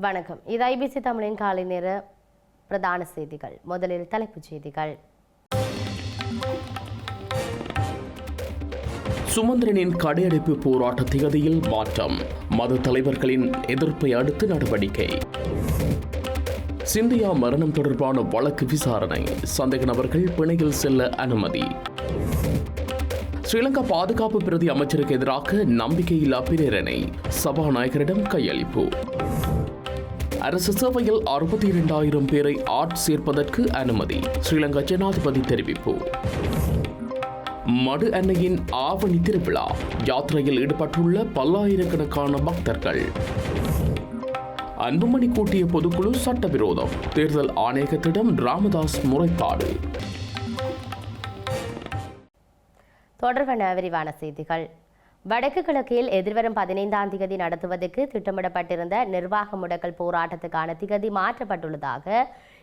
வணக்கம். இது ஐபிசி தமிழின் காலை நேர பிரதான செய்திகள். முதலில் தலைப்புச் செய்திகள். சுமந்திரனின் கடையடைப்பு போராட்ட திகதியில் மாற்றம். மத தலைவர்களின் எதிர்ப்பை அடுத்து நடவடிக்கை. சிந்தியா மரணம் தொடர்பான வழக்கு விசாரணை. சந்தேக நபர்கள் பிணையில் செல்ல அனுமதி. ஸ்ரீலங்கா பாதுகாப்பு பிரதி அமைச்சருக்கு எதிராக நம்பிக்கையில்லா பிரேரணை. சபாநாயகரிடம் கையளிப்பு. அரசு சேவையில் அறுபத்தி இரண்டாயிரம் பேரை ஆட் சேர்ப்பதற்கு அனுமதி. ஸ்ரீலங்கா ஜனாதிபதி தெரிவிப்பு. மடு அன்னையின் ஆவணி திருவிழா. யாத்திரையில் ஈடுபட்டுள்ள பல்லாயிரக்கணக்கான பக்தர்கள். அன்புமணி கூட்டிய பொதுக்குழு சட்டவிரோதம். தேர்தல் ஆணையகத்திடம் ராமதாஸ் முறைப்பாடு. தொடர்பான விரிவான செய்திகள். வடக்கு கிழக்கில் எதிர்வரும் பதினைந்தாம் திகதி நடத்துவதற்கு திட்டமிடப்பட்டிருந்த நிர்வாக முடக்கல் போராட்டத்துக்கான திகதி மாற்றப்பட்டுள்ளதாக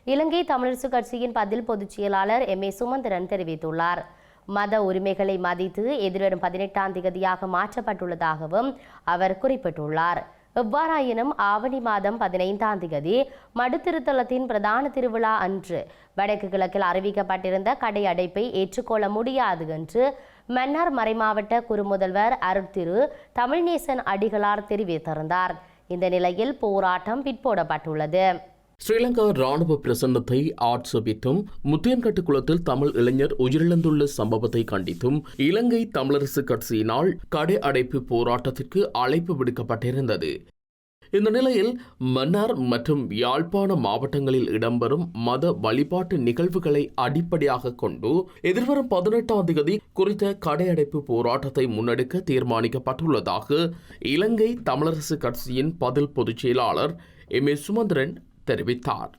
இலங்கை தமிழரசு கட்சியின் பதில் பொதுச் செயலாளர் எம். ஏ. சுமந்திரன் தெரிவித்துள்ளார். மத உரிமைகளை மதித்து எதிர்வரும் பதினெட்டாம் திகதியாக மாற்றப்பட்டுள்ளதாகவும் அவர் குறிப்பிட்டுள்ளார். எவ்வாறாயினும் ஆவணி மாதம் பதினைந்தாம் திகதி மடுத்திருத்தலத்தின் பிரதான திருவிழா அன்று வடக்கு கிழக்கில் அறிவிக்கப்பட்டிருந்த கடை அடைப்பை ஏற்றுக்கொள்ள முடியாது என்று மன்னார் மறைமாவட்ட குறுமுதல்வர் அருட்திரு தமிழ்நேசன் அடிகளார் தெரிவித்திருந்தார். இந்த நிலையில் போராட்டம் பிற்போடப்பட்டுள்ளது. ஸ்ரீலங்கா ராணுவ பிரசன்னத்தை ஆட்சேபித்தும் முத்தியன்கட்டு குளத்தில் தமிழ் இளைஞர் உயிரிழந்துள்ள சம்பவத்தை கண்டித்தும் இலங்கை தமிழரசு கட்சியினால் கடை அடைப்பு போராட்டத்திற்கு அழைப்பு விடுக்கப்பட்டிருந்தது. இந்த நிலையில் மன்னார் மற்றும் யாழ்ப்பாண மாவட்டங்களில் இடம்பெறும் மத வழிபாட்டு நிகழ்வுகளை அடிப்படையாக கொண்டு எதிர்வரும் பதினெட்டாம் தேதி குறித்த கடையடைப்பு போராட்டத்தை முன்னெடுக்க தீர்மானிக்கப்பட்டுள்ளதாக இலங்கை தமிழரசு கட்சியின் பதில் பொதுச் செயலாளர் எம் ஏ சுமந்திரன் தெரிவித்தார்.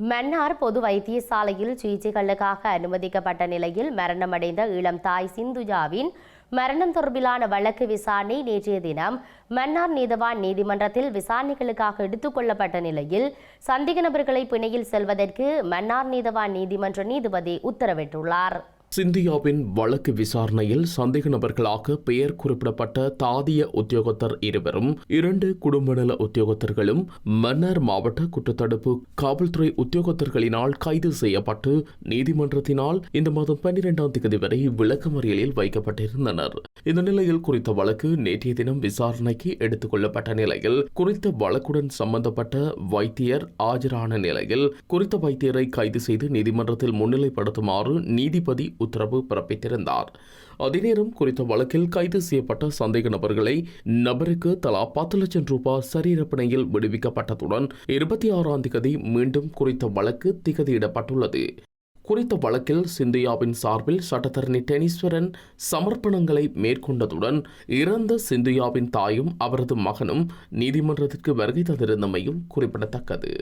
மன்னார் பொது வைத்தியசாலையில் சிகிச்சைகளுக்காக அனுமதிக்கப்பட்ட நிலையில் மரணமடைந்த இளம் தாய் சிந்துஜாவின் மரணம் தொடர்பிலான வழக்கு விசாரணை நேற்றைய தினம் மன்னார் நீதவான் நீதிமன்றத்தில் விசாரணைகளுக்காக எடுத்துக்கொள்ளப்பட்ட நிலையில் சந்தேக நபர்களை பிணையில் செல்வதற்கு மன்னார் நீதவான் நீதிமன்ற நீதிபதி உத்தரவிட்டுள்ளார். சிந்தியாவின் வழக்கு விசாரணையில் சந்தேக நபர்களாக பெயர் குறிப்பிடப்பட்ட தாதிய உத்தியோகத்தர் இருவரும் இரண்டு குடும்ப நல உத்தியோகத்தர்களும் மன்னார் மாவட்ட குற்றத்தடுப்பு காவல்துறை உத்தியோகத்தர்களினால் கைது செய்யப்பட்டு நீதிமன்றத்தினால் இந்த மாதம் பன்னிரெண்டாம் தேதி வரை விளக்கமறியலில் வைக்கப்பட்டிருந்தனர். இந்த நிலையில் குறித்த வழக்கு நேற்றைய தினம் விசாரணைக்கு எடுத்துக் கொள்ளப்பட்ட நிலையில் குறித்த வழக்குடன் சம்பந்தப்பட்ட வைத்தியர் ஆஜரான நிலையில் குறித்த வைத்தியரை கைது செய்து நீதிமன்றத்தில் முன்னிலைப்படுத்துமாறு நீதிபதி உத்தரவு பிறப்பித்திருந்தார். அதேநேரம் குறித்த வழக்கில் கைது செய்யப்பட்ட சந்தேக நபர்களை நபருக்கு தலா பத்து லட்சம் ரூபாய் சரீரப்பணையில் விடுவிக்கப்பட்டதுடன் இருபத்தி ஆறாம் திகதி மீண்டும் குறித்த வழக்கு திகதியிடப்பட்டுள்ளது. குறித்த வழக்கில் சிந்தியாவின் சார்பில் சட்டத்தரணி டெனீஸ்வரன் சமர்ப்பணங்களை மேற்கொண்டதுடன் இறந்த சிந்தியாவின் தாயும் அவரது மகனும் நீதிமன்றத்திற்கு வருகை தந்திருந்தமையும் குறிப்பிடத்தக்கது.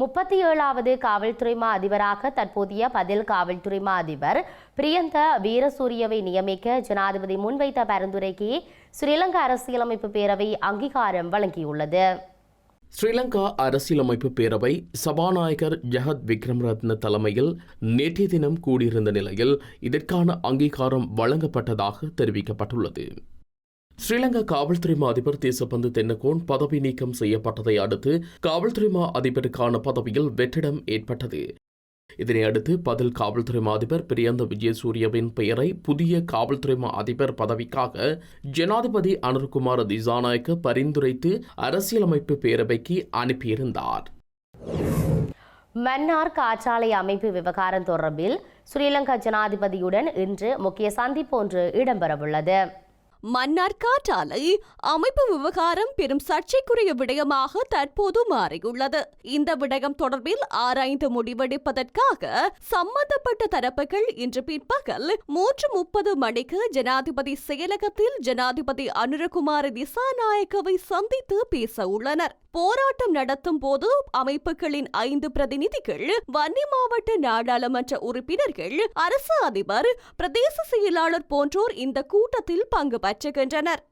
முப்பத்தி ஏழாவது காவல்துறை மா அதிபராக தற்போதைய பதில் காவல்துறை மா அதிபர் பிரியந்த வீரசூரியவை நியமிக்க ஜனாதிபதி முன்வைத்த பரிந்துரைக்கு ஸ்ரீலங்கா அரசியலமைப்பு பேரவை அங்கீகாரம் வழங்கியுள்ளது. ஸ்ரீலங்கா அரசியலமைப்பு பேரவை சபாநாயகர் ஜெகத் விக்ரமரத்ன தலைமையில் நேற்றைய தினம் கூடியிருந்த நிலையில் இதற்கான அங்கீகாரம் வழங்கப்பட்டதாக தெரிவிக்கப்பட்டுள்ளது. ஸ்ரீலங்கா காவல்துறை மா அதிபர் தேசபந்து தென்னகோன் பதவி நீக்கம் செய்யப்பட்டதை அடுத்து காவல்துறை மா அதிபருக்கான பதவியில் வெற்றிடம் ஏற்பட்டது. இதனை அடுத்து பதில் காவல்துறை மா அதிபர் பிரியந்த விஜயசூரியவின் பெயரை புதிய காவல்துறை மா அதிபர் பதவிக்காக ஜனாதிபதி அனுர்குமார் திசாநாயக்க பரிந்துரைத்து அரசியலமைப்பு பேரவைக்கு அனுப்பியிருந்தார். மன்னார் காற்றாலை அமைப்பு விவகாரம் தொடர்பில் ஸ்ரீலங்கா ஜனாதிபதியுடன் இன்று முக்கிய சந்திப்பு ஒன்று இடம்பெறவுள்ளது. மன்னார் காற்றாலை அமைப்பு விவகாரம் பெரும் சர்ச்சைக்குரிய விடயமாக தற்போது மாறியுள்ளது. இந்த விடயம் தொடர்பில் ஆராய்ந்து முடிவெடுப்பதற்காக சம்பந்தப்பட்ட தரப்புகள் இன்று பிற்பகல் மூன்று முப்பது மணிக்கு ஜனாதிபதி செயலகத்தில் ஜனாதிபதி அனுரகுமார திசாநாயக்கவை சந்தித்து பேச உள்ளனர். போராட்டம் நடத்தும் போது அமைப்புகளின் ஐந்து பிரதிநிதிகள் வன்னி மாவட்ட நாடாளுமன்ற உறுப்பினர்கள் அரசு அதிபர் பிரதேச செயலாளர் போன்றோர் இந்த கூட்டத்தில் பங்கு பெற்றுகின்றனர்.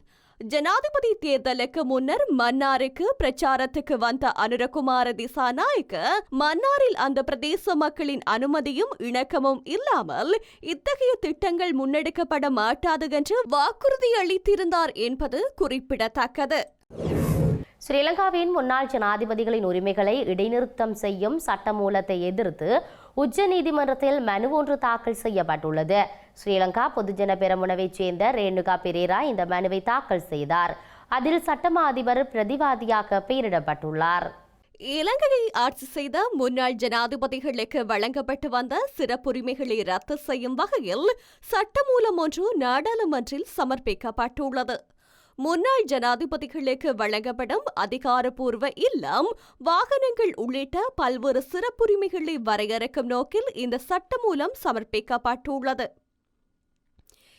ஜனாதிபதி தேர்தலுக்கு முன்னர் மன்னாருக்கு பிரச்சாரத்துக்கு வந்த அனுரகுமார திசாநாயக்க மன்னாரில் அந்த பிரதேச மக்களின் அனுமதியும் இணக்கமும் இல்லாமல் இத்தகைய திட்டங்கள் முன்னெடுக்கப்பட மாட்டாது என்று வாக்குறுதி அளித்திருந்தார் என்பது குறிப்பிடத்தக்கது. ஸ்ரீலங்காவின் முன்னாள் ஜனாதிபதிகளின் உரிமைகளை இடைநிறுத்தம் செய்யும் சட்டமூலத்தை எதிர்த்து உச்சநீதிமன்றத்தில் மனு ஒன்று தாக்கல் செய்யப்பட்டுள்ளது. ஸ்ரீலங்கா பொதுஜன பெரமுனவைச் சேர்ந்த ரேணுகா பெரேரா இந்த மனுவை தாக்கல் செய்தார். அதில் சட்டமா அதிபர் பிரதிவாதியாக பெயரிடப்பட்டுள்ளார். இலங்கையை ஆட்சி செய்த முன்னாள் ஜனாதிபதிகளுக்கு வழங்கப்பட்டு வந்த சிறப்புரிமைகளை ரத்து செய்யும் வகையில் சட்டமூலம் ஒன்று நாடாளுமன்றில் சமர்ப்பிக்கப்பட்டுள்ளது. முன்னாள் ஜனாதிபதிகளுக்கு வழங்கப்படும் அதிகாரப்பூர்வ இல்லம் வாகனங்கள் உள்ளிட்ட பல்வேறு சிறப்புரிமைகளை வரையறுக்கும் நோக்கில் இந்த சட்டமூலம் சமர்ப்பிக்கப்பட்டுள்ளது.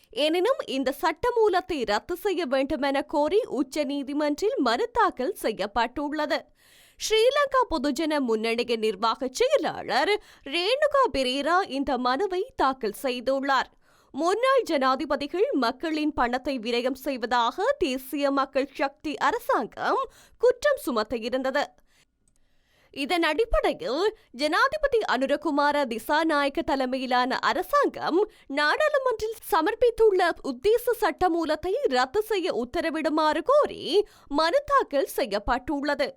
எனினும் இந்த சட்டமூலத்தை ரத்து செய்ய வேண்டுமென கோரி உச்சநீதிமன்றில் மனு தாக்கல் செய்யப்பட்டுள்ளது. ஸ்ரீலங்கா பொதுஜன முன்னணியின் நிர்வாக செயலாளர் ரேணுகா பெரேரா இந்த மனுவை தாக்கல் செய்துள்ளார். முன்னாள் ஜனாதிபதிகள் மக்களின் பணத்தை விரயம் செய்வதாக தேசிய மக்கள் சக்தி அரசாங்கம் குற்றம் சுமத்த இருந்தது இதன் அடிப்படையில் ஜனாதிபதி அனுரகுமார திசாநாயக்க தலைமையிலான அரசாங்கம் நாடாளுமன்றில் சமர்ப்பித்துள்ள உத்தேச சட்டமூலத்தை ரத்து செய்ய உத்தரவிடுமாறு கோரி மனு தாக்கல் செய்யப்பட்டுள்ளது.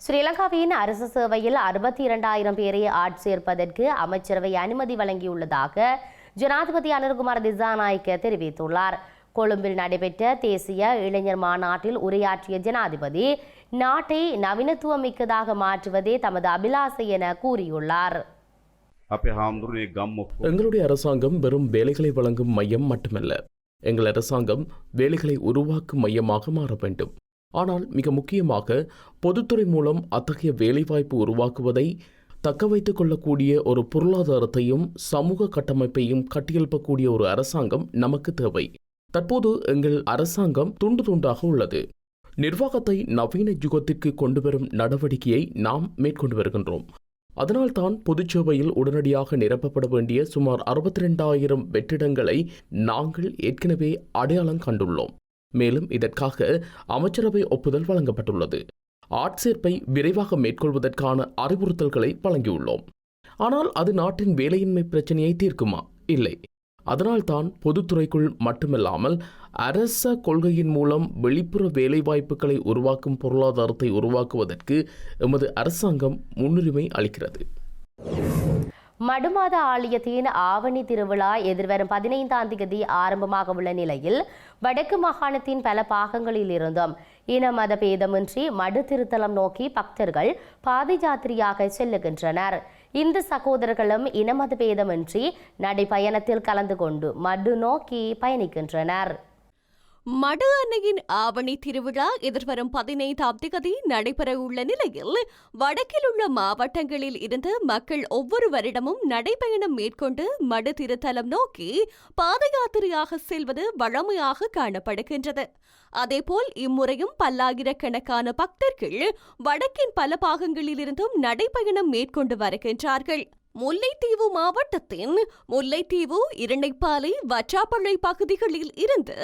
ஸ்ரீலங்காவின் அரசு சேவையில் அறுபத்தி இரண்டாயிரம் பேரை ஆட்சேர்ப்பதற்கு அமைச்சரவை அனுமதி வழங்கியுள்ளதாக ஜனாதிபதி அனில்குமார் திசாநாயக்க தெரிவித்துள்ளார். கொழும்பில் நடைபெற்ற தேசிய இளைஞர் மாநாட்டில் உரையாற்றிய ஜனாதிபதி நாட்டை நவீனத்துவம் மிக்கதாக மாற்றுவதே தமது அபிலாசை என கூறியுள்ளார். எங்களுடைய அரசாங்கம் வெறும் வேலைகளை வழங்கும் மையம் மட்டுமல்ல எங்கள் அரசாங்கம் வேலைகளை உருவாக்கும் மையமாக மாற வேண்டும். ஆனால் மிக முக்கியமாக பொதுத்துறை மூலம் அத்தகைய வேலைவாய்ப்பு உருவாக்குவதை தக்க வைத்துக் கொள்ளக்கூடிய ஒரு பொருளாதாரத்தையும் சமூக கட்டமைப்பையும் கட்டியெழுப்பக்கூடிய ஒரு அரசாங்கம் நமக்கு தேவை. தற்போது எங்கள் அரசாங்கம் துண்டு துண்டாக உள்ளது. நிர்வாகத்தை நவீன யுகத்திற்கு கொண்டு வரும் நடவடிக்கையை நாம் மேற்கொண்டு வருகின்றோம். அதனால்தான் பொதுச்சேவையில் உடனடியாக நிரப்பப்பட வேண்டிய சுமார் அறுபத்தி ரெண்டாயிரம் வெற்றிடங்களை நாங்கள் ஏற்கனவே அடையாளம் கண்டுள்ளோம். மேலும் இதற்காக அமைச்சரவை ஒப்புதல் வழங்கப்பட்டுள்ளது. ஆட்சேர்ப்பை விரைவாக மேற்கொள்வதற்கான அறிவுறுத்தல்களை வழங்கியுள்ளோம். ஆனால் அது நாட்டின் வேலையின்மை பிரச்சனையை தீர்க்குமா? இல்லை. அதனால்தான் பொதுத்துறைக்குள் மட்டுமல்லாமல் அரச கொள்கையின் மூலம் வெளிப்புற வேலைவாய்ப்புகளை உருவாக்கும் பொருளாதாரத்தை உருவாக்குவதற்கு எமது அரசாங்கம் முன்னுரிமை அளிக்கிறது. மடுமாத ஆலயத்தின் ஆவணி திருவிழா எதிர்வரும் பதினைந்தாம் தேதி ஆரம்பமாக உள்ள நிலையில் வடக்கு மாகாணத்தின் பல பாகங்களில் இருந்தும் இன மத பேதமின்றி மடு திருத்தலம் நோக்கி பக்தர்கள் பாதை யாத்திரையாக செல்லுகின்றனர். இந்து சகோதரர்களும் இனமத பேதமின்றி நடைபயணத்தில் கலந்து கொண்டு மடு நோக்கி பயணிக்கின்றனர். மடு அன்னையின் ஆவணி திருவிழா எதிர்வரும் பதினைந்தாம் தேதி நடைபெறவுள்ள நிலையில் வடக்கில் உள்ள மாவட்டங்களில் இருந்து மக்கள் ஒவ்வொரு வருடமும் நடைபயணம் மேற்கொண்டு மடு திருத்தலம் நோக்கி பாத யாத்திரையாக செல்வது வழமையாக காணப்படுகின்றது. அதேபோல் இம்முறையும் பல்லாயிரக்கணக்கான பக்தர்கள் வடக்கின் பல பாகங்களிலிருந்தும் நடைபயணம் மேற்கொண்டு வருகின்றார்கள். முல்லைத்தீவு மாவட்டத்தின் முல்லைத்தீவு இரண்டைப்பாலை வற்றாப்பள்ளை பகுதிகளில் இருந்து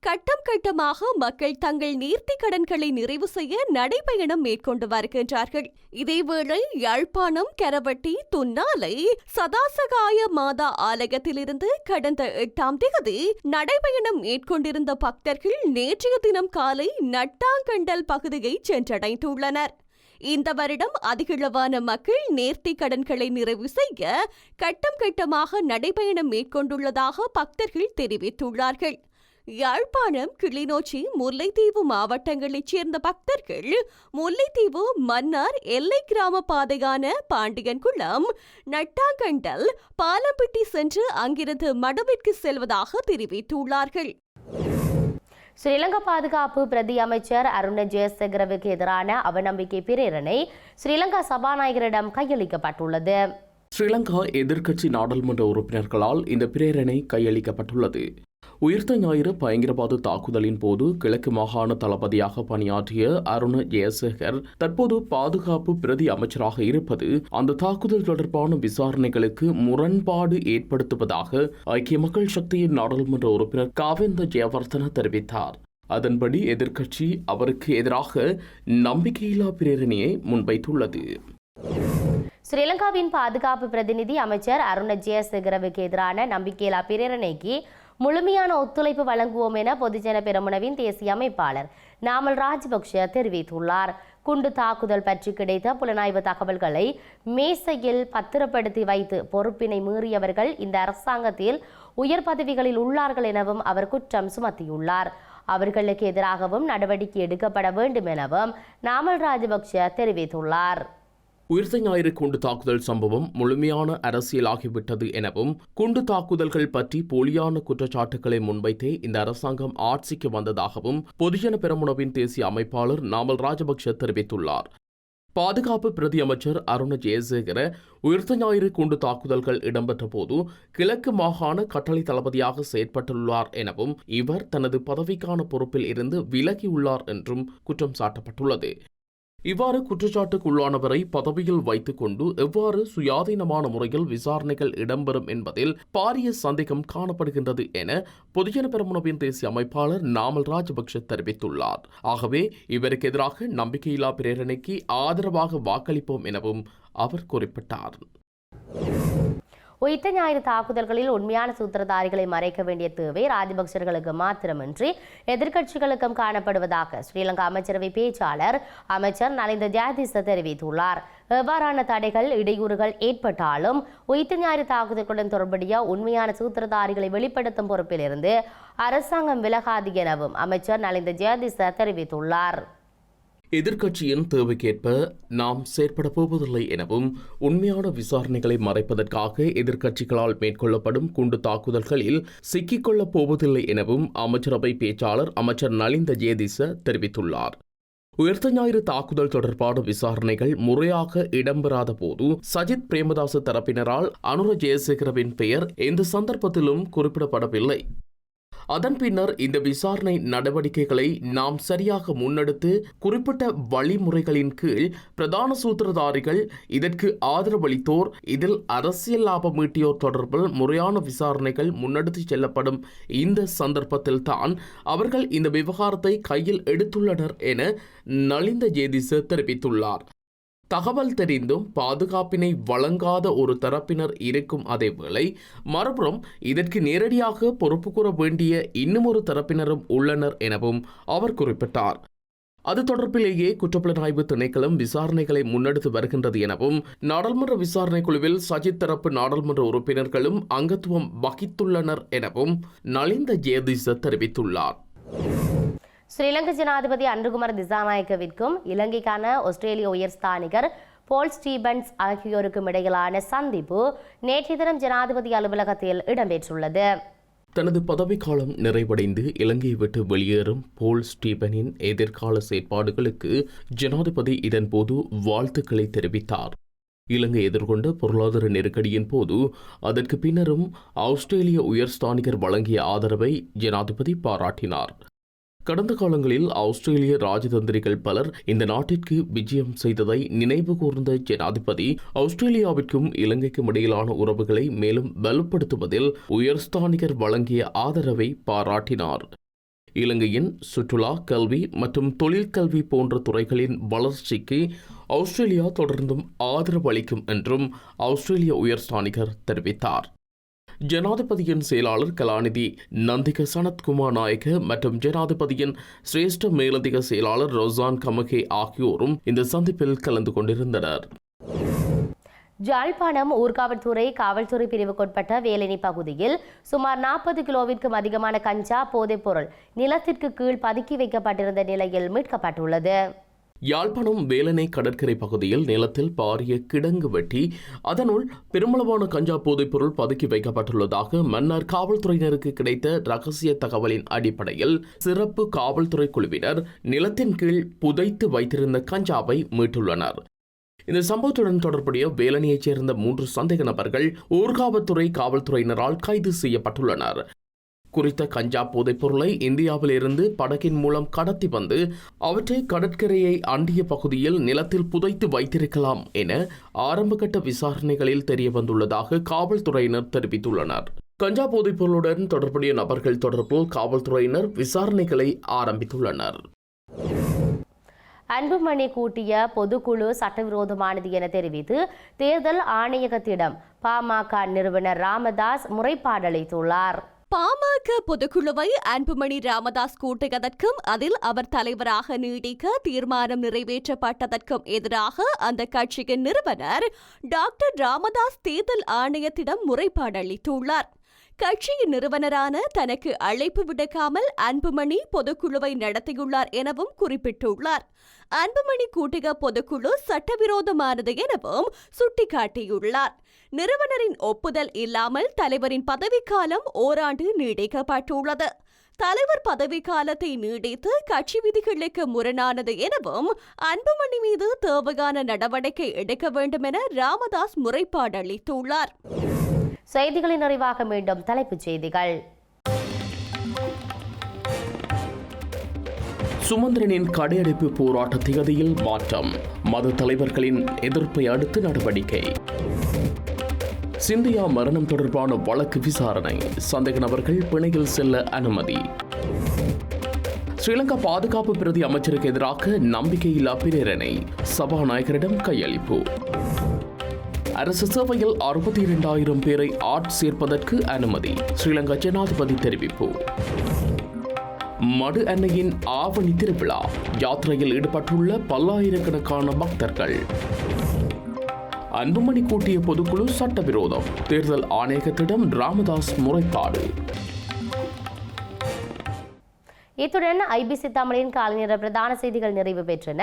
கட்டம் கட்டமாக மக்கள் தங்கள் நீர்த்தி கடன்களை நிறைவு செய்ய நடைபயணம் மேற்கொண்டு வருகின்றார்கள். இதேவேளை யாழ்ப்பாணம் கரவட்டி துன்னாலை சதாசகாய மாதா ஆலயத்திலிருந்து கடந்த எட்டாம் தேதி நடைபயணம் மேற்கொண்டிருந்த பக்தர்கள் நேற்றைய தினம் காலை நட்டாங்கண்டல் பகுதியை சென்றடைந்துள்ளனர். இந்த வருடம் அதிகளவான மக்கள் நேர்த்தி கடன்களை நிறைவு செய்ய கட்டம் கட்டமாக நடைபயணம் மேற்கொண்டுள்ளதாக பக்தர்கள் தெரிவித்துள்ளார்கள். யாழ்ப்பாணம் கிளிநொச்சி முல்லைத்தீவு மாவட்டங்களைச் சேர்ந்த பக்தர்கள் முல்லைத்தீவு மன்னார் எல்லை கிராம பாதையான பாண்டியன்குளம் நட்டாங்கண்டல் பாலம்பட்டி சென்று அங்கிருந்து மடுவிற்கு செல்வதாக தெரிவித்துள்ளார்கள். ஸ்ரீலங்கா பாதுகாப்பு பிரதி அமைச்சர் அருண ஜெயசேகரவுக்கு எதிரான அவநம்பிக்கை பிரேரணை ஸ்ரீலங்கா சபாநாயகரிடம் கையளிக்கப்பட்டுள்ளது. ஸ்ரீலங்கா எதிர்க்கட்சி நாடாளுமன்ற உறுப்பினர்களால் இந்த பிரேரணை கையளிக்கப்பட்டுள்ளது. உயிர்த்த ஞாயிறு பயங்கரவாத தாக்குதலின் போது கிழக்கு மாகாண தளபதியாக பணியாற்றிய அருண ஜெயசேகர் தற்போது பாதுகாப்பு பிரதி அமைச்சராக இருப்பது அந்த தாக்குதல் தொடர்பான விசாரணைகளுக்கு முரண்பாடு ஏற்படுத்துவதாக ஐக்கிய மக்கள் சக்தியின் நாடாளுமன்ற உறுப்பினர் காவேந்த ஜெயவர்தன தெரிவித்தார். அதன்படி எதிர்க்கட்சி அவருக்கு எதிராக நம்பிக்கையில்லா பிரேரணையை முன்வைத்துள்ளது. ஸ்ரீலங்காவின் பாதுகாப்பு பிரதிநிதி அமைச்சர் அருண ஜெயசேகரவுக்கு எதிரான நம்பிக்கையில்லா பிரேரணைக்கு முழுமையான ஒத்துழைப்பு வழங்குவோம் என பொதுஜன பெரமுனவின் தேசிய அமைப்பாளர் நாமல் ராஜபக்ஷ தெரிவித்துள்ளார். குண்டு தாக்குதல் பற்றி கிடைத்த புலனாய்வு தகவல்களை மேசையில் பத்திரப்படுத்தி வைத்து பொறுப்பினை மீறியவர்கள் இந்த அரசாங்கத்தில் உயர் பதவிகளில் உள்ளார்கள் எனவும் அவர் குற்றம் சுமத்தியுள்ளார். அவர்களுக்கு எதிராகவும் நடவடிக்கை எடுக்கப்பட வேண்டும் எனவும் நாமல் ராஜபக்ஷ தெரிவித்துள்ளார். உயிர்த்த ஞாயிறு குண்டு தாக்குதல் சம்பவம் முழுமையான அரசியலாகிவிட்டது எனவும் குண்டு தாக்குதல்கள் பற்றி போலியான குற்றச்சாட்டுகளை முன்வைத்தே இந்த அரசாங்கம் ஆட்சிக்கு வந்ததாகவும் பொதுஜன பெரமுனவின் தேசிய அமைப்பாளர் நாமல் ராஜபக்ஷ தெரிவித்துள்ளார். பாதுகாப்பு பிரதி அமைச்சர் அருண ஜெயசேகர உயிர்த்த ஞாயிறு குண்டு தாக்குதல்கள் இடம்பெற்ற போது கிழக்கு மாகாண கட்டளை தளபதியாக செயற்பட்டுள்ளார் எனவும் இவர் தனது பதவிக்கான பொறுப்பில் இருந்து விலகியுள்ளார் என்றும் குற்றம் சாட்டப்பட்டுள்ளது. இவ்வாறு குற்றச்சாட்டுக்குள்ளானவரை பதவியில் வைத்துக் கொண்டு எவ்வாறு சுயாதீனமான முறையில் விசாரணைகள் இடம்பெறும் என்பதில் பாரிய சந்தேகம் காணப்படுகின்றது என பொதுஜன பெருமுனவின் தேசிய அமைப்பாளர் நாமல் ராஜபக்ஷ தெரிவித்துள்ளார். ஆகவே இவருக்கு எதிராக நம்பிக்கையில்லா பிரேரணைக்கு ஆதரவாக வாக்களிப்போம் எனவும் அவர் குறிப்பிட்டார். உயிர்த்த ஞாயிறு தாக்குதல்களில் உண்மையான சூத்திரதாரிகளை மறைக்க வேண்டிய தேவை ராஜபக்சர்களுக்கு மாத்திரமின்றி எதிர்க்கட்சிகளுக்கும் காணப்படுவதாக ஸ்ரீலங்கா அமைச்சரவை பேச்சாளர் அமைச்சர் நலிந்த ஜாதிச தெரிவித்துள்ளார். எவ்வாறான தடைகள் இடையூறுகள் ஏற்பட்டாலும் உயிர்த்த ஞாயிறு தாக்குதல்களுடன் தொடர்புடைய உண்மையான சூத்திரதாரிகளை வெளிப்படுத்தும் பொறுப்பிலிருந்து அரசாங்கம் விலகாது எனவும் அமைச்சர் நலிந்த ஜெயதிச தெரிவித்துள்ளார். எதிர்க்கட்சியின் தேவைக்கேற்ப நாம் செயற்பட போவதில்லை எனவும் உண்மையான விசாரணைகளை மறைப்பதற்காக எதிர்க்கட்சிகளால் மேற்கொள்ளப்படும் குண்டு தாக்குதல்களில் சிக்கிக்கொள்ளப் போவதில்லை எனவும் அமைச்சரவை பேச்சாளர் அமைச்சர் நலிந்த ஜேதிச தெரிவித்துள்ளார். உயர்த்த ஞாயிறு தாக்குதல் தொடர்பான விசாரணைகள் முறையாக இடம்பெறாத போது சஜித் பிரேமதாச தரப்பினரால் அனுர ஜெயசேகரவின் பெயர் எந்த சந்தர்ப்பத்திலும் குறிப்பிடப்படவில்லை. அதன் பின்னர் இந்த விசாரணை நடவடிக்கைகளை நாம் சரியாக முன்னெடுத்து குறிப்பிட்ட வழிமுறைகளின் கீழ் பிரதான சூத்திரதாரிகள் இதற்கு ஆதரவளித்தோர் இதில் அரசியல் லாபம் ஈட்டியோர் தொடர்பில் முறையான விசாரணைகள் முன்னெடுத்து செல்லப்படும். இந்த சந்தர்ப்பத்தில் தான் அவர்கள் இந்த விவகாரத்தை கையில் எடுத்துள்ளனர் என நலிந்த ஜேதிச தெரிவித்துள்ளார். தகவல் தெரிந்தும் பாதுகாப்பினை வழங்காத ஒரு தரப்பினர் இருக்கும் அதேவேளை மறுபுறம் இதற்கு நேரடியாக பொறுப்பு கூற வேண்டிய இன்னுமொரு தரப்பினரும் உள்ளனர் எனவும் அவர் குறிப்பிட்டார். அது தொடர்பிலேயே குற்றப்புலனாய்வு திணைக்களம் விசாரணைகளை முன்னெடுத்து வருகின்றது எனவும் நாடாளுமன்ற விசாரணை குழுவில் சஜித் தரப்பு நாடாளுமன்ற உறுப்பினர்களும் அங்கத்துவம் வகித்துள்ளனர் எனவும் நலிந்த ஜெயதிச தெரிவித்துள்ளார். ஸ்ரீலங்கா ஜனாதிபதி அன்றுகுமார் திசாநாயக்கவிற்கும் இலங்கைக்கான ஆஸ்திரேலிய உயர்ஸ்தானிகர் போல் ஸ்டீபன்ஸ் ஆகியோருக்கும் இடையிலான சந்திப்பு நேற்றைய தினம் ஜனாதிபதி அலுவலகத்தில் இடம்பெற்றுள்ளது. தனது பதவிக்காலம் நிறைவடைந்து இலங்கையை விட்டு வெளியேறும் போல் ஸ்டீபனின் எதிர்கால செயற்பாடுகளுக்கு ஜனாதிபதி இதன்போது வாழ்த்துக்களை தெரிவித்தார். இலங்கை எதிர்கொண்ட பொருளாதார நெருக்கடியின் போது அதற்கு பின்னரும் ஆஸ்திரேலிய உயர்ஸ்தானிகர் வழங்கிய ஆதரவை ஜனாதிபதி பாராட்டினார். கடந்த காலங்களில் ஆஸ்திரேலிய ராஜதந்திரிகள் பலர் இந்த நாட்டிற்கு விஜயம் செய்ததை நினைவு கூர்ந்த ஜனாதிபதி ஆஸ்திரேலியாவிற்கும் இலங்கைக்கும் இடையிலான உறவுகளை மேலும் வலுப்படுத்துவதில் உயர்ஸ்தானிகர் வழங்கிய ஆதரவை பாராட்டினார். இலங்கையின் சுற்றுலா கல்வி மற்றும் தொழிற்கல்வி போன்ற துறைகளின் வளர்ச்சிக்கு ஆஸ்திரேலியா தொடர்ந்தும் ஆதரவு அளிக்கும் என்றும் ஆஸ்திரேலிய உயர்ஸ்தானிகர் தெரிவித்தார். ஜனாதிபதியின் செயலாளர் கலாநிதி நந்திக சனத்குமார் நாயக்க மற்றும் ஜனாதிபதியின் சிரேஷ்ட மேலதிக செயலாளர் ரோசான் கமகே ஆகியோரும் இந்த சந்திப்பில் கலந்து கொண்டிருந்தனர். ஜாழ்ப்பாணம் ஊர்காவல்துறை காவல்துறை பிரிவுக்குட்பட்ட வேலணி பகுதியில் சுமார் நாற்பது கிலோவிற்கும் அதிகமான கஞ்சா போதைப்பொருள் நிலத்திற்கு கீழ் பதுக்கி வைக்கப்பட்டிருந்த நிலையில் மீட்கப்பட்டுள்ளது. யாழ்ப்பாணம் வேலனை கடற்கரை பகுதியில் நிலத்தில் பாரிய கிடங்கு வெட்டி அதனுள் பெருமளவான கஞ்சா போதைப்பொருள் பதுக்கி வைக்கப்பட்டுள்ளதாக மன்னார் காவல்துறையினருக்கு கிடைத்த ரகசிய தகவலின் அடிப்படையில் சிறப்பு காவல்துறை குழுவினர் நிலத்தின் கீழ் புதைத்து வைத்திருந்த கஞ்சாவை மீட்டுள்ளனர். இந்த சம்பவத்துடன் தொடர்புடைய வேலனையைச் சேர்ந்த மூன்று சந்தேக நபர்கள் ஊர்காவல்துறை காவல்துறையினரால் கைது செய்யப்பட்டுள்ளனர். குறித்த கஞ்சா போதைப் பொருளை இந்தியாவிலிருந்து படகின் மூலம் கடத்தி வந்து அவற்றை கடற்கரையை அண்டிய பகுதியில் நிலத்தில் புதைத்து வைத்திருக்கலாம் என ஆரம்பகட்ட விசாரணைகளில் தெரியவந்துள்ளதாக காவல்துறையினர் தெரிவித்துள்ளனர். கஞ்சா போதைப் பொருளுடன் தொடர்புடைய நபர்கள் தொடர்பில் காவல்துறையினர் விசாரணைகளை ஆரம்பித்துள்ளனர். அன்புமணி கூட்டிய பொதுக்குழு சட்டவிரோதமானது என தெரிவித்து தேர்தல் ஆணையகத்திடம் பாமக நிறுவனர் ராமதாஸ் முறைப்பாடு அளித்துள்ளார் பாமக பொதுக்குழுவை அன்புமணி ராமதாஸ் கூட்டியதற்கும் அதில் அவர் தலைவராக நீடிக்க தீர்மானம் நிறைவேற்றப்பட்டதற்கும் எதிராக அந்த கட்சியின் நிறுவனர் டாக்டர் ராமதாஸ் தேர்தல் ஆணையத்திடம் முறைப்பாடு அளித்துள்ளார் கட்சியின் நிறுவனரான தனக்கு அழைப்பு விடுக்காமல் அன்புமணி பொதுக்குழுவை நடத்தியுள்ளார் எனவும் குறிப்பிட்டுள்ளார். அன்புமணி கூட்டுக பொதுக்குழு சட்டவிரோதமானது எனவும் சுட்டிக்காட்டியுள்ளார். நிறுவனரின் ஒப்புதல் இல்லாமல் தலைவரின் பதவிக்காலம் ஓராண்டு நீடிக்கப்பட்டுள்ளது. தலைவர் பதவிக்காலத்தை நீடித்து கட்சி விதிகளுக்கு முரணானது எனவும் அன்புமணி மீது தேவையான நடவடிக்கை எடுக்க வேண்டும் என ராமதாஸ் முறைப்பாடு அளித்துள்ளார் செய்திகளின் நிறைவாக மீண்டும் தலைப்புச் செய்திகள். சுமந்திரனின் கடையடைப்பு போராட்ட திகதியில் மாற்றம். மத தலைவர்களின் எதிர்ப்பை அடுத்து நடவடிக்கை. சிந்தியா மரணம் தொடர்பான வழக்கு விசாரணை. சந்தேக நபர்கள் பிணையில் செல்ல அனுமதி. ஸ்ரீலங்கா பாதுகாப்பு பிரதி அமைச்சருக்கு எதிராக நம்பிக்கையில்லா பிரேரணை. சபாநாயகரிடம் கையளிப்பு. அரசு சேவையில் அறுபத்தி இரண்டாயிரம் பேரை ஆட் சேர்ப்பதற்கு அனுமதி. ஸ்ரீலங்கா ஜனாதிபதி தெரிவிப்பு. மடு அன்னையின் ஆவணி திருவிழா. யாத்திரையில் ஈடுபட்டுள்ள பல்லாயிரக்கணக்கான பக்தர்கள். அன்புமணி கூட்டிய பொதுக்குழு சட்டவிரோதம். தேர்தல் ஆணையகத்திடம் ராமதாஸ் முறைப்பாடு. இத்துடன் ஐபிசி தமிழின் காலைநேர பிரதான செய்திகள் நிறைவு பெற்றன.